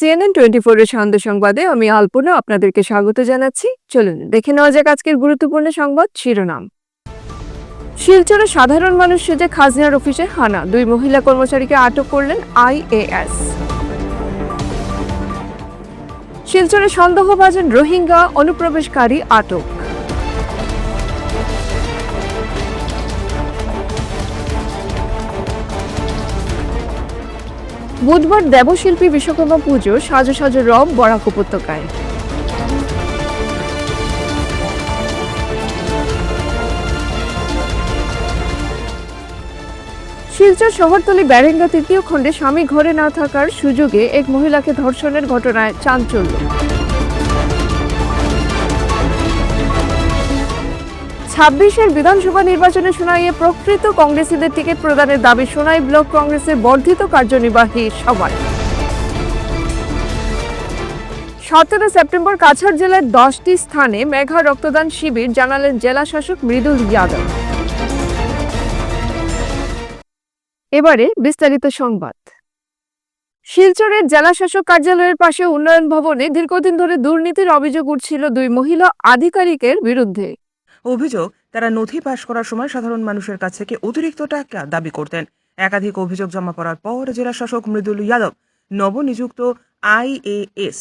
CNN twenty ফোরের সন্ধ্যা সংবাদে আমি আলপনা আপনাদেরকে স্বাগত জানাচ্ছি। চলুন, দেখে নেওয়া যাক আজকের গুরুত্বপূর্ণ সংবাদ শিরোনাম। শিলচরে সাধারণ মানুষ সেজে খাজনার অফিসে হানা, দুই মহিলা কর্মচারীকে আটক করলেন আইএএস শিলচরে সন্দেহভাজন রোহিঙ্গা অনুপ্রবেশকারী আটক। বুধবার দেবশিল্পী বিশ্বকর্মা পুজো সাজো সাজো রব বরাক উপত্যকায়। শিলচর শহরতলি ব্যারেঙ্গা তৃতীয় খণ্ডে স্বামী ঘরে না থাকার সুযোগে এক মহিলাকে ধর্ষণের ঘটনায় চাঞ্চল্য। ছাব্বিশের বিধানসভা নির্বাচনে শোনাইয়ে প্রকৃত কংগ্রেসীদের টিকিট প্রদানের দাবি সোনাই ব্লক কংগ্রেসের বর্ধিত কার্যনির্বাহী সভায়। সতেরো সেপ্টেম্বর কাছাড় জেলার দশটি স্থানে মেঘা রক্তদান শিবির জানালেন জেলা শাসক মৃদুল যাদব। এবারে বিস্তারিত সংবাদ। শিলচরের জেলা শাসক কার্যালয়ের পাশে উন্নয়ন ভবনে দীর্ঘদিন ধরে দুর্নীতির অভিযোগ উঠছিল দুই মহিলা আধিকারিকের বিরুদ্ধে। অভিযোগ, তারা নথি পাশ করার সময় সাধারণ মানুষের কাছ থেকে অতিরিক্ত টাকা দাবি করতেন। একাধিক অভিযোগ জমা পড়ার পর জেলা শাসক মৃদুল যাদব নবনিযুক্ত আইএএস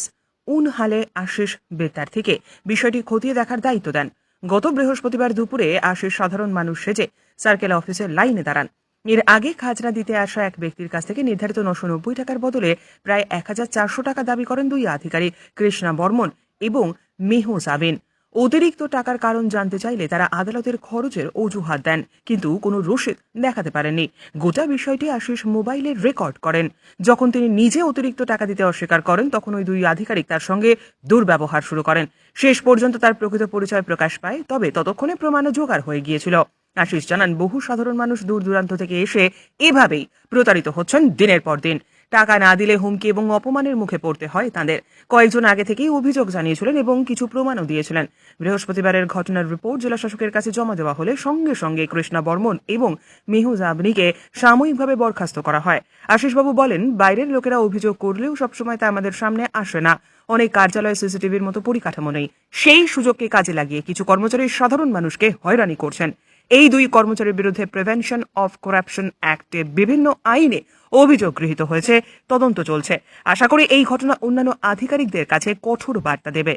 উনহালে আশিস বেতার থেকে বিষয়টি খতিয়ে দেখার দায়িত্ব দেন। গত বৃহস্পতিবার দুপুরে আশিস সাধারণ মানুষ সেজে সার্কেল অফিসের লাইনে দাঁড়ান। এর আগে খাজনা দিতে আসা এক ব্যক্তির কাছ থেকে নির্ধারিত নশো নব্বই টাকার বদলে প্রায় এক হাজার চারশো টাকা দাবি করেন দুই আধিকারিক কৃষ্ণা বর্মন এবং মেহু সাবিন। অতিরিক্ত টাকার কারণ জানতে চাইলে তারা আদালতের খরচের অজুহাত দেন, কিন্তু কোনো রসিদ দেখাতে পারেননি। গোটা বিষয়টি আশিস মোবাইলে রেকর্ড করেন। যখন তিনি নিজে অতিরিক্ত টাকা দিতে অস্বীকার করেন, তখন ওই দুই আধিকারিক তার সঙ্গে দুর্ব্যবহার শুরু করেন। শেষ পর্যন্ত তার প্রকৃত পরিচয় প্রকাশ পায়, তবে ততক্ষণে প্রমাণও জোগাড় হয়ে গিয়েছিল। আশিস জানান, বহু সাধারণ মানুষ দূর দূরান্ত থেকে এসে এভাবেই প্রতারিত হচ্ছেন দিনের পর দিন। টাকা না দিলে হুমকি এবং অপমানের মুখে পড়তে হয় তাদের। কয়েকজন আগে থেকেই অভিযোগ জানিয়েছিলেন এবং কিছু প্রমাণও দিয়েছিলেন। বৃহস্পতিবারের ঘটনার রিপোর্ট জেলা শাসকের কাছে জমা দেওয়া হলে সঙ্গে সঙ্গে কৃষ্ণা বর্মন এবং মেহুজ আবনিকে সাময়িকভাবে বরখাস্ত করা হয়। আশিসবাবু বলেন, বাইরের লোকেরা অভিযোগ করলেও সবসময় তা আমাদের সামনে আসে না। অনেক কার্যালয়ে সিসিটিভির মতো পরিকাঠামো নেই। সেই সুযোগকে কাজে লাগিয়ে কিছু কর্মচারী সাধারণ মানুষকে হয়রানি করছেন। এই দুই কর্মচারীর বিরুদ্ধে প্রিভেনশন অফ করাপশন অ্যাক্টে বিভিন্ন আইনে অভিযোগ গৃহীত হয়েছে। তদন্ত চলছে। আশা করি এই ঘটনা অন্যান্য আধিকারিকদের কাছে কঠোর বার্তা দেবে।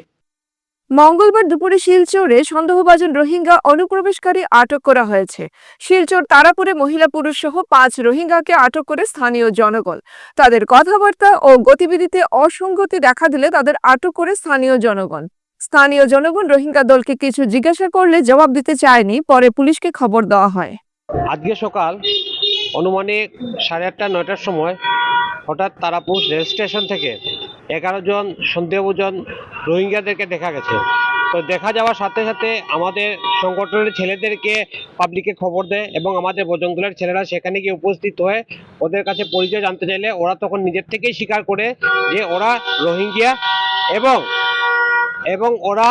মঙ্গলবার দুপুরে শিলচরে সন্দেহভাজন রোহিঙ্গা অনুপ্রবেশকারী আটক করা হয়েছে। শিলচর তারাপুরে মহিলা পুরুষ সহ পাঁচ রোহিঙ্গাকে আটক করে স্থানীয় জনগণ। তাদের কথাবার্তা ও গতিবিধিতে অসঙ্গতি দেখা দিলে তাদের আটক করে স্থানীয় জনগণ। স্থানীয় জনগণ রোহিঙ্গা দলকে কিছু জিজ্ঞাসা করলে জবাব দিতে চায়নি পরে পুলিশকে খবর দেওয়া হয়। আজকে সকাল অনুমানিক সাড়ে আটটা, নয়টার সময় হঠাৎ তারাপুর রেল স্টেশন থেকে এগারো জন সন্দেহভাজন রোহিঙ্গাদেরকে দেখা গেছে। তো দেখা যাওয়ার সাথে সাথে আমাদের সংগঠনের ছেলেদেরকে পাবলিকে খবর দেয় এবং আমাদের বজরংদলের ছেলেরা সেখানে গিয়ে উপস্থিত হয়ে ওদের কাছে পরিচয় জানতে চাইলে ওরা তখন নিজের থেকেই স্বীকার করে যে ওরা রোহিঙ্গিয়া এবং এবং ওরা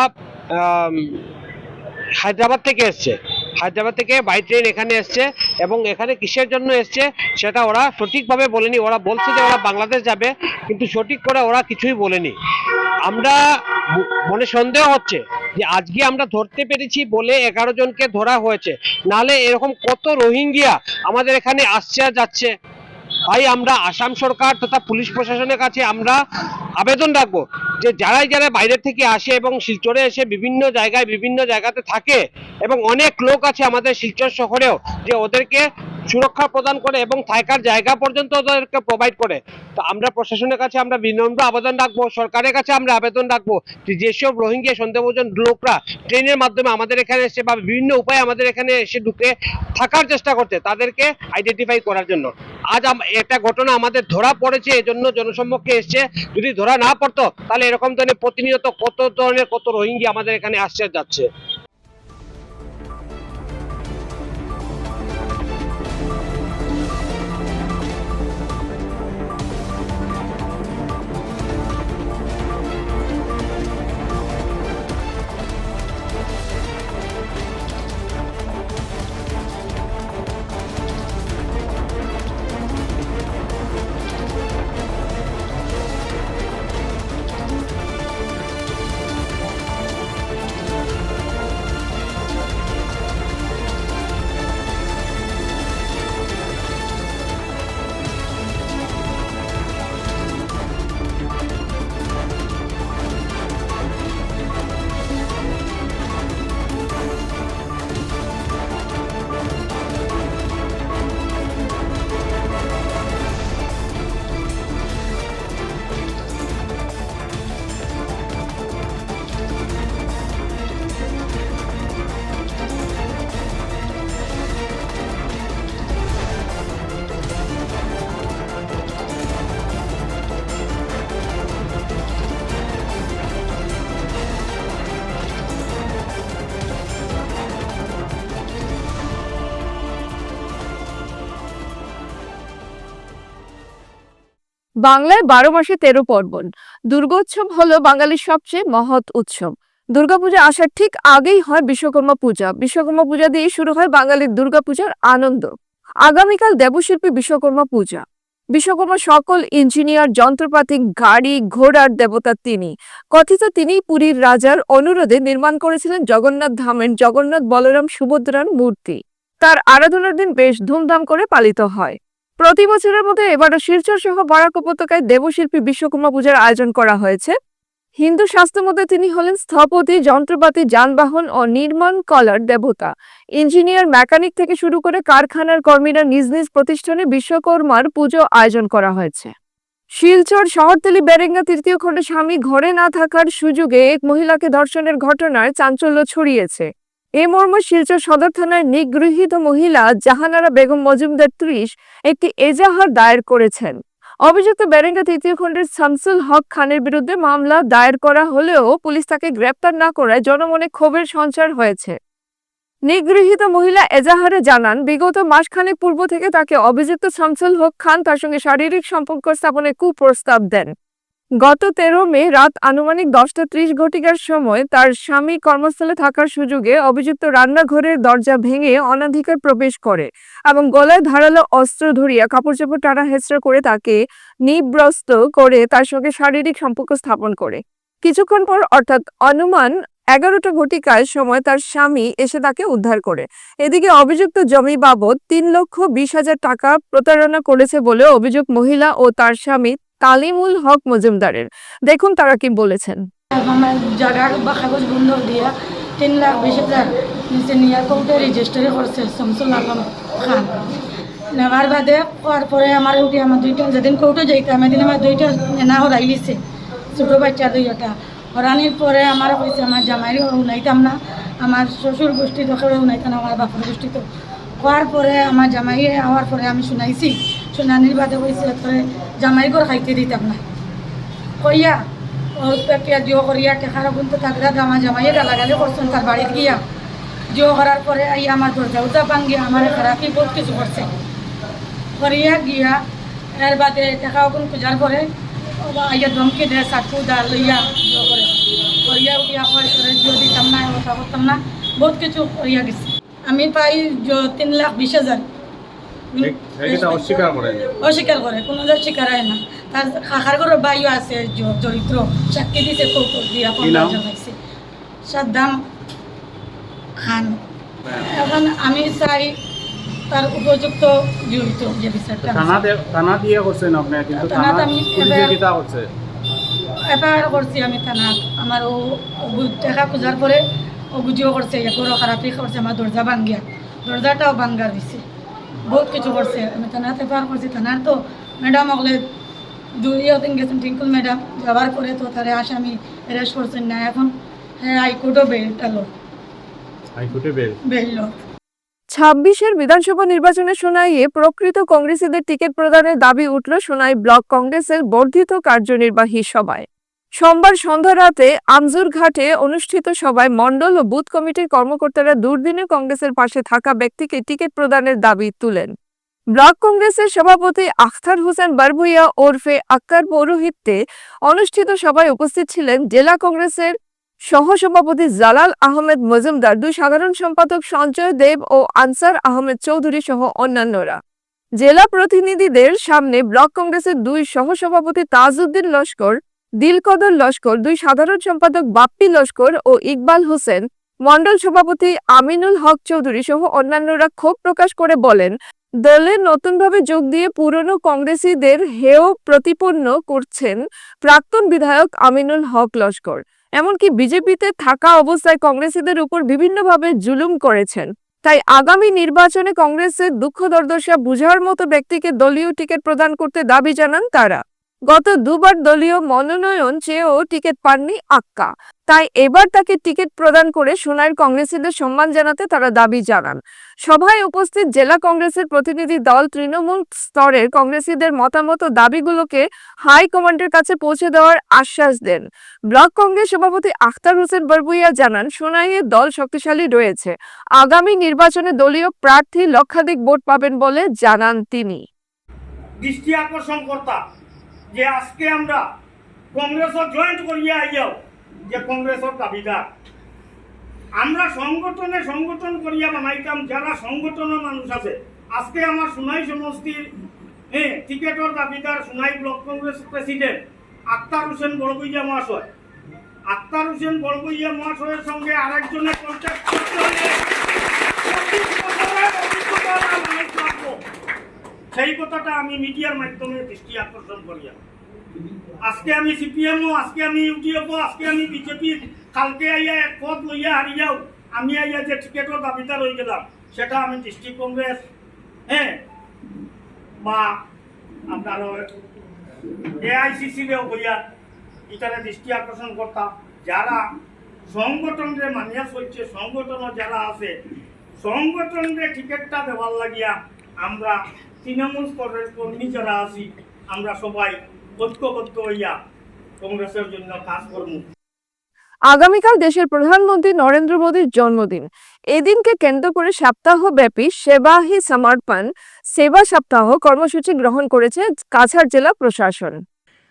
হায়দ্রাবাদ থেকে এসছে। হায়দ্রাবাদ থেকে বাই ট্রেন এখানে এসছে এবং এখানে কিসের জন্য এসছে সেটা ওরা সঠিকভাবে বলেনি। ওরা বলছে যে ওরা বাংলাদেশ যাবে, কিন্তু সঠিক করে ওরা কিছুই বলেনি। আমরা মনে সন্দেহ হচ্ছে যে আজকে আমরা ধরতে পেরেছি বলে এগারো জনকে ধরা হয়েছে। নালে এরকম কত রোহিঙ্গিয়া আমাদের এখানে আসছে আর যাচ্ছে। ভাই আমরা আসাম সরকার তথা পুলিশ প্রশাসনের কাছে আমরা আবেদন রাখব। যে যারাই যারা বাইরে থেকে আসে এবং শিলচরে এসে বিভিন্ন জায়গায় বিভিন্ন জায়গাতে থাকে এবং অনেক লোক আছে আমাদের শিলচর শহরেও, যে ওদেরকে সুরক্ষা প্রদান করে এবং থাকার জায়গা পর্যন্ত ওদেরকে প্রোভাইড করে। তো আমরা প্রশাসনের কাছে আমরা বিনম্র আবেদন রাখব, সরকারের কাছে আমরা আবেদন রাখব যেসব রোহিঙ্গা সন্দেহভাজন লোকরা ট্রেনের মাধ্যমে আমাদের এখানে এসে বা বিভিন্ন উপায়ে আমাদের এখানে এসে ঢুকে থাকার চেষ্টা করতে তাদেরকে আইডেন্টিফাই করার জন্য। আজ একটা ঘটনা আমাদের ধরা পড়েছে, এজন্য জনসম্মুখে এসছে। যদি ধরা না পড়তো, তাহলে এরকম ধরনের প্রতিনিয়ত কত ধরনের কত রোহিঙ্গি আমাদের এখানে আসছে যাচ্ছে। বাংলায় বারো মাসে তেরো পার্বণ। দুর্গোৎসব হলো বাঙালির সবচেয়ে মহৎ উৎসব। দুর্গাপূজা আসার ঠিক আগেই হয় বিশ্বকর্মা পূজা। বিশ্বকর্মা পূজা দিয়ে শুরু হয় বাঙালির দুর্গাপূজার আনন্দ। আগামীকাল দেবশিল্পী বিশ্বকর্মা পূজা। বিশ্বকর্মা সকল ইঞ্জিনিয়ার, যন্ত্রপাতি, গাড়ি, ঘোড়ার দেবতা তিনি। কথিত তিনি পুরীর রাজার অনুরোধে নির্মাণ করেছিলেন জগন্নাথ ধামের জগন্নাথ বলরাম সুভদ্রার মূর্তি। তার আরাধনার দিন বেশ ধুমধাম করে পালিত হয়। প্রতি বছরের মতো এবারও শিলচর সহ বরাক উপত্যকায় দেবশিল্পী বিশ্বকর্মা পূজার আয়োজন করা হয়েছে। হিন্দু শাস্ত্র মতে তিনি হলেন স্থপতি, যন্ত্রপাতি, যানবাহন ও নির্মাণ কলার দেবতা। ইঞ্জিনিয়ার, মেকানিক থেকে শুরু করে কারখানার কর্মীরা নিজ নিজ প্রতিষ্ঠানে বিশ্বকর্মার পুজো আয়োজন করা হয়েছে। শিলচর শহরতলি বেরেঙ্গা তৃতীয় খণ্ডে স্বামী ঘরে না থাকার সুযোগে এক মহিলাকে ধর্ষণের ঘটনায় চাঞ্চল্য ছড়িয়েছে। এ মর্মে শিলচর সদর থানার নিগৃহীত মহিলা জাহানারা বেগম মজুমদার ত্রিশ একটি এজাহার দায়ের করেছেন। অভিযুক্ত বেরেঙ্গা তৃতীয় খণ্ডের শামসুল হক খানের বিরুদ্ধে মামলা দায়ের করা হলেও পুলিশ তাকে গ্রেপ্তার না করায় জনমনে ক্ষোভের সঞ্চার হয়েছে। নিগৃহীত মহিলা এজাহারে জানান, বিগত মাসখানেক পূর্ব থেকে তাকে অভিযুক্ত শামসুল হক খান তার সঙ্গে শারীরিক সম্পর্ক স্থাপনের কুপ্রস্তাব দেন। গত তেরো মে রাত আনুমানিক দশটা ত্রিশ ঘটিকার সময় তার স্বামী কর্মস্থলে থাকার সুযোগে অভিযুক্ত রান্নাঘরের দরজা ভেঙে অনাধিকার প্রবেশ করে এবং গলায় ধারালো অস্ত্র ধরিয়া কাপড় চাপড় টানা হেঁচড়া করে তাকে নিব্রস্ত করে তার সঙ্গে শারীরিক সম্পর্ক স্থাপন করে। কিছুক্ষণ পর অর্থাৎ অনুমান এগারোটা ঘটিকার সময় তার স্বামী এসে তাকে উদ্ধার করে। এদিকে অভিযুক্ত জমি বাবদ তিন লক্ষ বিশ হাজার টাকা প্রতারণা করেছে বলে অভিযোগ মহিলা ও তার স্বামী তালিমুল হক মজুমদারের। দেখুন তারা কি বলেছেন। আমার বা কাগজ বন্ধ দিয়া তিন লাখ নিচে নিয়ে রেজিস্টারি করছে নেওয়ার বাদে হওয়ার পরে আমার উঠে আমার দুইটা যেদিন কোর্টে যাইতাম এদিন আমার দুইটা নেনা হরাই লিছে ছোটো বাচ্চা দুইটা হরানির পরে আমার কইছে আমার জামাই উনাইতাম না আমার শ্বশুর গোষ্ঠী তো উনাইতাম আমার বাপুর গোষ্ঠী তো হওয়ার পরে আমার জামাইয়ে হওয়ার পরে আমি শুনাইছি। শুনানির বাদে কইছে পরে জামাই খাইতে দিতাম না কইয়া পেটিয়া জিও করিয়া টেকার কিন্তু থাকলে জামা জামাইয়ে গালাগালি করছেন তার বাড়িতে গিয়া। জিও করার পরে আই আমার দরজা উজা ভাঙ্গিয়া আমার খারাপই বহুত কিছু করছে করিয়া গিয়া এর বাদে টেকা ওগুন পূজার পরে আইয়া ধমকি দেয় চাকু দা লইয়া জিও করে করিয়া উঠিয়া করে জিও দিতাম না কথা করতাম না বহুত কিছু করিয়া গেছে। আমি পাই তিন লাখ বিশ হাজার। অস্বীকার করে কোনো যে স্বীকার হয় না। তার কাকার ঘরের বাইও আছে চরিত্র সাক্ষী দিছে কৌতুক দিয়া নাম? জানাইছে সাদ্দাম খান। এখন আমি চাই তার উপযুক্ত জড়িত যে বিচারটা থানা দিয়ে করছেন আপনি? কিন্তু থানাত থানা আমি করছে এফআইআর করছি আমি থানাত। আমার ও গু- টাকা পূজার পরে ও গুজিও করছে এগুলো খারাপই করছে আমার দরজা ভাঙ্গিয়া দরজাটাও ভাঙ্গা দিছে। বহুত কিছু করছে আমি থানাতে এফআইআর করছি থানার তো ম্যাডাম ওগুলো দুই দিন গেছেন টিঙ্কুল ম্যাডাম যাওয়ার পরে তো তারে আসামি অ্যারেস্ট করছেন না এখন। হ্যাঁ হাইকোর্টও বেলটা লো হাইকোর্টে বেল। বেল লো ছাব্বিশের বিধানসভা নির্বাচনে সোনাইয়ে প্রকৃত কংগ্রেসীদের টিকিট প্রদানের দাবি উঠল সোনাই ব্লক কংগ্রেসের বর্ধিত কার্যনির্বাহী সভায়। সোমবার সন্ধ্যা রাতে আমজুর ঘাটে অনুষ্ঠিত সভায় মণ্ডল ও বুথ কমিটির কর্মকর্তারা দুর্দিনে কংগ্রেসের পাশে থাকা ব্যক্তিকে টিকিট প্রদানের দাবি তুলেন। ব্লক কংগ্রেসের সভাপতি আখতার হোসেন বারভুইয়া ওরফে আক্কার পৌরোহিত্যে অনুষ্ঠিত সভায় উপস্থিত ছিলেন জেলা কংগ্রেসের সহসভাপতি জালাল আহমেদ মজুমদার দুই সাধারণ সম্পাদক সঞ্জয় দেব ও আনসার আহমেদ চৌধুরী সহ অন্যান্যরা। জেলা প্রতিনিধিদের সামনে ব্লক কংগ্রেসের দুই সহসভাপতি তাজউদ্দিন লস্কর দিলকদর লস্কর, দুই সাধারণ সম্পাদক বাপ্পি লস্কর ও ইকবাল হোসেন, মণ্ডল সভাপতি আমিনুল হক চৌধুরী সহ অন্যান্যরা ক্ষোভ প্রকাশ করে বলেন, দলে নতুনভাবে যোগ দিয়ে পুরনো কংগ্রেসীদের হেয় প্রতিপন্ন করছেন প্রাক্তন বিধায়ক আমিনুল হক লস্কর। এমনকি বিজেপিতে থাকা অবস্থায় কংগ্রেসীদের উপর বিভিন্নভাবে জুলুম করেছেন। তাই আগামী নির্বাচনে কংগ্রেসের দুঃখ দুর্দশা বুঝার মতো ব্যক্তিকে দলীয় টিকিট প্রদান করতে দাবি জানান তারা। গত দুবার দলীয় মনোনয়ন চেয়েও টিকিট পাননি আক্কা। তাই এবার তাকে টিকিট প্রদান করে সোনাইয়ের কংগ্রেসীদের সম্মান জানাতে তারা দাবি জানান। সভায় উপস্থিত জেলা কংগ্রেসের প্রতিনিধি দল তৃণমূল স্তরের কংগ্রেসীদের মতামত দাবিগুলোকে হাই কমান্ডের কাছে পৌঁছে দেওয়ার আশ্বাস দেন। ব্লক কংগ্রেস সভাপতি আখতার হোসেন বরবুইয়া জানান সোনাইয়ের দল শক্তিশালী রয়েছে। আগামী নির্বাচনে দলীয় প্রার্থী লক্ষাধিক ভোট পাবেন বলে জানান তিনি। দৃষ্টি আকর্ষণ কর্তা যে আজকে আমরা কংগ্রেসও জয়েন্ট করিয়া আইয়াও যে কংগ্রেসের দাবিদার। আমরা সংগঠনে সংগঠন করিয়া বানাইতাম, যারা সংগঠনের মানুষ আছে। আজকে আমার সোনাই সমষ্টির হ্যাঁ টিকেটর দাবিদার সোনাই ব্লক কংগ্রেস প্রেসিডেন্ট আক্তার হোসেন বড়বইয়া মহাশয়। আক্তার হোসেন বড়বইয়া মহাশয়ের সঙ্গে আরেকজনের কন্ট্যাক্ট করতে হলে পঁচিশ বছরের অভিজ্ঞতার মানুষ লাগবো। সেই কথাটা আমি মিডিয়ার মাধ্যমে দৃষ্টি আকর্ষণ করিয়া আজকে আমি সিপিএমও আজকে আমি ইউডিএফও আজকে আমি বিজেপির কালকে আইয়া এক পদ লইয়া হারিয়াও আমি আইয়া যে টিকেটের দাবিদার হয়ে গেলাম, সেটা আমি ডিস্ট্রিক্ট কংগ্রেস হ্যাঁ? বা আপনার এআইসিসিরেও হইয়া এখানে দৃষ্টি আকর্ষণ করতাম। যারা সংগঠনরে মানিয়া চলছে, সংগঠনও যারা আছে সংগঠন সংগঠনরে টিকেটটা দেওয়ার লাগিয়া আমরা তৃণমূল স্তরের কর্মী যারা আছি আমরা সবাই ঐক্যবদ্ধ হইয়া কংগ্রেসের জন্য কাজ করব। আগামীকাল দেশের প্রধানমন্ত্রী নরেন্দ্র মোদীর জন্মদিন। এদিনকে কেন্দ্র করে সপ্তাহব্যাপী সেবা হি সমর্পণ সেবা সপ্তাহ কর্মসূচি গ্রহণ করেছে কাছাড় জেলা প্রশাসন।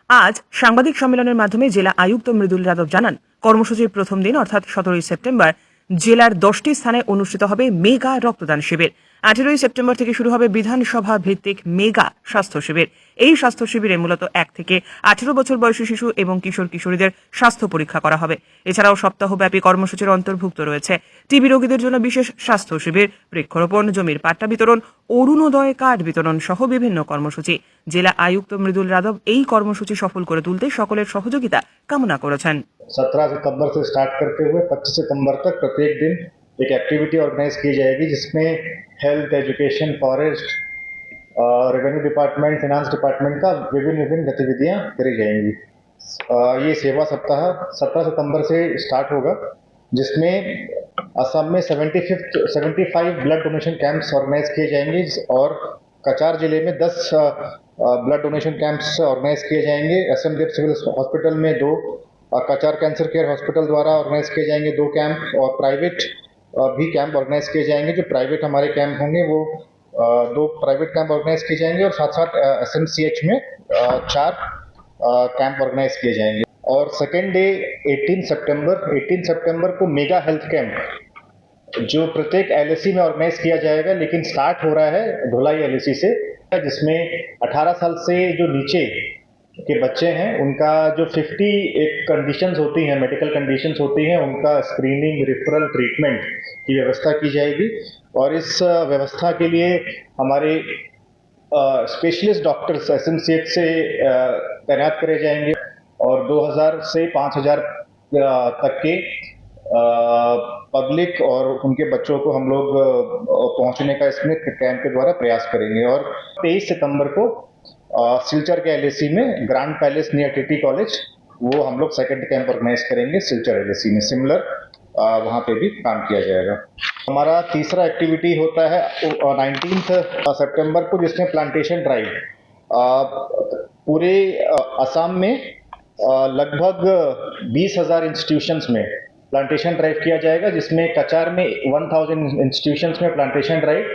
আজ সাংবাদিক সম্মেলনের মাধ্যমে জেলা আয়ুক্ত মৃদুল যাদব জানান কর্মসূচির প্রথম দিন অর্থাৎ সতেরোই সেপ্টেম্বর জেলার দশটি স্থানে অনুষ্ঠিত হবে মেগা রক্তদান শিবির। আঠেরোই সেপ্টেম্বর থেকে শুরু হবে বিধানসভা ভিত্তিক মেগা স্বাস্থ্য শিবির। এই স্বাস্থ্য শিবিরে মূলত এক থেকে আঠেরো বছর বয়সী শিশু এবং কিশোর কিশোরীদের স্বাস্থ্য পরীক্ষা করা হবে। এছাড়াও সপ্তাহব্যাপী কর্মসূচির অন্তর্ভুক্ত রয়েছে। টিবি রোগীদের জন্য বিশেষ স্বাস্থ্য শিবির, বৃক্ষরোপণ, জমির পাট্টা বিতরণ, অরুণোদয় কার্ড বিতরণ সহ বিভিন্ন কর্মসূচি। জেলা আয়ুক্ত মৃদুল যাদব এই কর্মসূচি সফল করে তুলতে সকলের সহযোগিতা কামনা করেছেন। সতেরহ সিতম্বর স্টার্ট করতে হুয়ে পঁচিশ সেপ্টেম্বর তক প্রত্যেক দিন एक एक्टिविटी ऑर्गेनाइज की जाएगी जिसमें health education forest revenue department finance department का विभिन्न विभिन्न गतिविधियाँ करी जाएँगी। अ, ये सेवा सप्ताह सत्रह सितंबर से स्टार्ट होगा जिसमें असम में seventy fifth seventy five blood donation camps organise किए जाएँगे और कचार ज़िले में दस ब्लड डोनेशन कैंप्स ऑर्गेनाइज किए जाएँगे। एस एम सिविल हॉस्पिटल में दो और कचार कैंसर केयर हॉस्पिटल द्वारा ऑर्गेनाइज किए जाएँगे दो कैंप और प्राइवेट भी कैंप ऑर्गेनाइज किए जाएँगे, जो प्राइवेट हमारे कैंप होंगे, वो दो प्राइवेट कैंप ऑर्गेनाइज किए जाएँगे और साथ साथ एस एम सी एच में चार कैंप ऑर्गेनाइज किए जाएँगे। और सेकेंड डे 18 सितंबर 18 सितंबर को मेगा हेल्थ कैंप जो प्रत्येक एल में ऑर्गेनाइज किया जाएगा, लेकिन स्टार्ट हो रहा है ढोलाई एल से, जिसमें 18 साल से जो नीचे के बच्चे हैं उनका जो 50 एक कंडीशंस होती हैं मेडिकल कंडीशंस होती हैं उनका स्क्रीनिंग रिफरल ट्रीटमेंट की व्यवस्था की जाएगी। और इस व्यवस्था के लिए हमारे स्पेशलिस्ट डॉक्टर्स एस से तैनात करे जाएँगे। और 2000 से 5000 अ, तक के पब्लिक और उनके बच्चों को हम लोग पहुँचने का इसमें कैंप के द्वारा प्रयास करेंगे। और 23 सितंबर को सिलचर के एल में grand palace near TT college वो हम लोग सेकेंड कैंप ऑर्गेनाइज करेंगे सिलचर एल में। सिमिलर वहाँ पे भी काम किया जाएगा। हमारा तीसरा एक्टिविटी होता है नाइनटीन सितंबर को, जिसमें प्लांटेशन ड्राइव पूरे असम में लगभग बीस हज़ार इंस्टीट्यूशंस में प्लांटेशन ड्राइव किया जाएगा, जिसमें कचार में 1000 इंस्टीट्यूशंस में plantation drive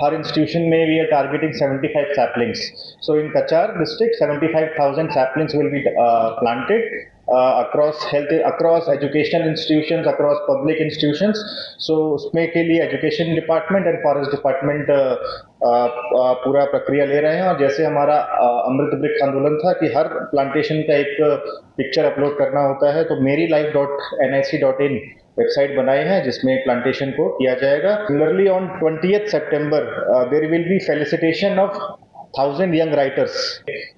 our institution may be targeting 75 saplings. So in Kachar district, 75,000 saplings will be uh, planted uh, across health across educational institutions across public institutions. So उसमें के लिए education department and forest department पूरा प्रक्रिया ले रहे हैं। और जैसे हमारा uh, अमृत वृक्ष आंदोलन था कि हर प्लांटेशन का एक पिक्चर अपलोड करना होता है तो मेरी life dot N I C dot in website बनाई है जिसमें प्लांटेशन को किया जाएगा। Similarly on twenty September there will be felicitation of thousand young writers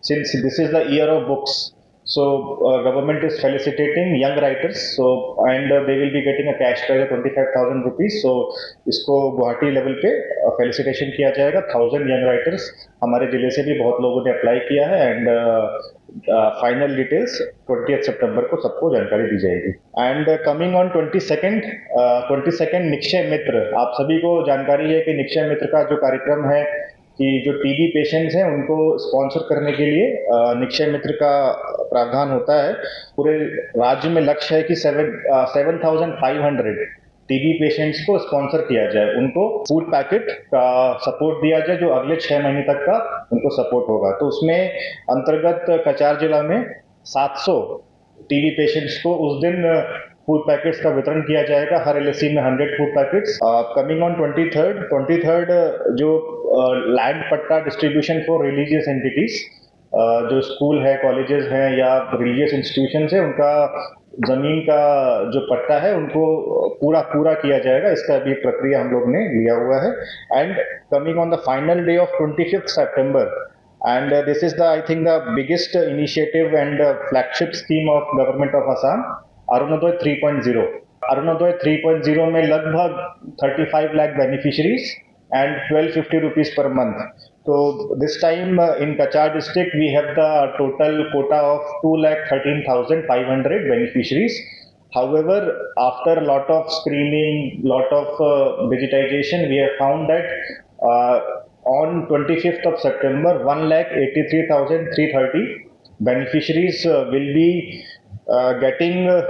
since this is the year of books so uh, government is felicitating young writers. So and uh, they will be getting a cash prize of 25000 rupees. So इसको Guwahati level पे felicitation किया जाएगा. Thousand young writers हमारे ज़िले से भी बहुत लोगों ने अप्लाई किया है. एंड फाइनल डिटेल्स ट्वेंटी सितंबर को सबको जानकारी दी जाएगी. And coming on twenty second twenty second Nikshay Mitra आप सभी को जानकारी है कि निक्षय मित्र का जो कार्यक्रम है कि जो टीबी पेशेंट्स हैं, उनको स्पॉन्सर करने के लिए निक्षय मित्र का प्रावधान होता है। पूरे राज्य में लक्ष्य है कि seven seven thousand five hundred TB patients को स्पॉन्सर किया जाए। उनको फ़ूड पैकेट का सपोर्ट दिया जाए, जो अगले छह महीने तक का उनको सपोर्ट होगा। तो उसमें अंतर्गत कचार जिला में 700 टीबी पेशेंट्स को उस दिन फ़ूड पैकेट्स का वितरण किया जाएगा। हर एल में 100 food packets coming on twenty third twenty third जो लैंड पट्टा डिस्ट्रीब्यूशन फॉर रिलीजियस एंटिटीज जो स्कूल है कॉलेजेस हैं या रिलीजियस इंस्टीट्यूशन है उनका ज़मीन का जो पट्टा है उनको पूरा पूरा किया जाएगा। इसका भी प्रक्रिया हम लोग ने लिया हुआ है। And coming on the final day of twenty fifth September uh, this is the i think the biggest uh, initiative and uh, flagship scheme of government Arunodoi 3.0 point zero Arunodoi three point zero में लगभग thirty five lakh beneficiaries and twelve fifty rupees per month तो this time in Cachar district we have the total quota of two lakh thirteen thousand five hundred beneficiaries however after lot of screening lot of digitisation we have found that on twenty fifth of September one lakh eighty three thousand three thirty beneficiaries will be uh, getting uh,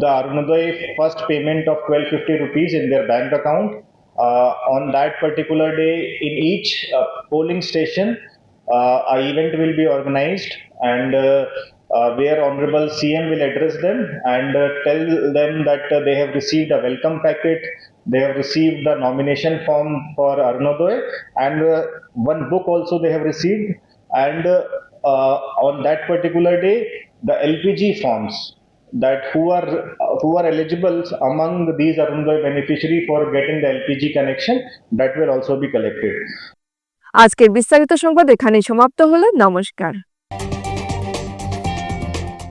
the Arunoday first payment of 1250 rupees in their bank account. Uh, on that particular day, in each uh, polling station, uh, a event will be organized and where honorable cm will address them and tell them that they have received a welcome packet they have received the nomination form for arnodoy and one book also they have received and uh, on that particular day the lpg forms that who are who are eligible among these arnodoy beneficiary for getting the lpg connection that will also be collected আজকের বিস্তারিত সংবাদ এখানেই সমাপ্ত হলো নমস্কার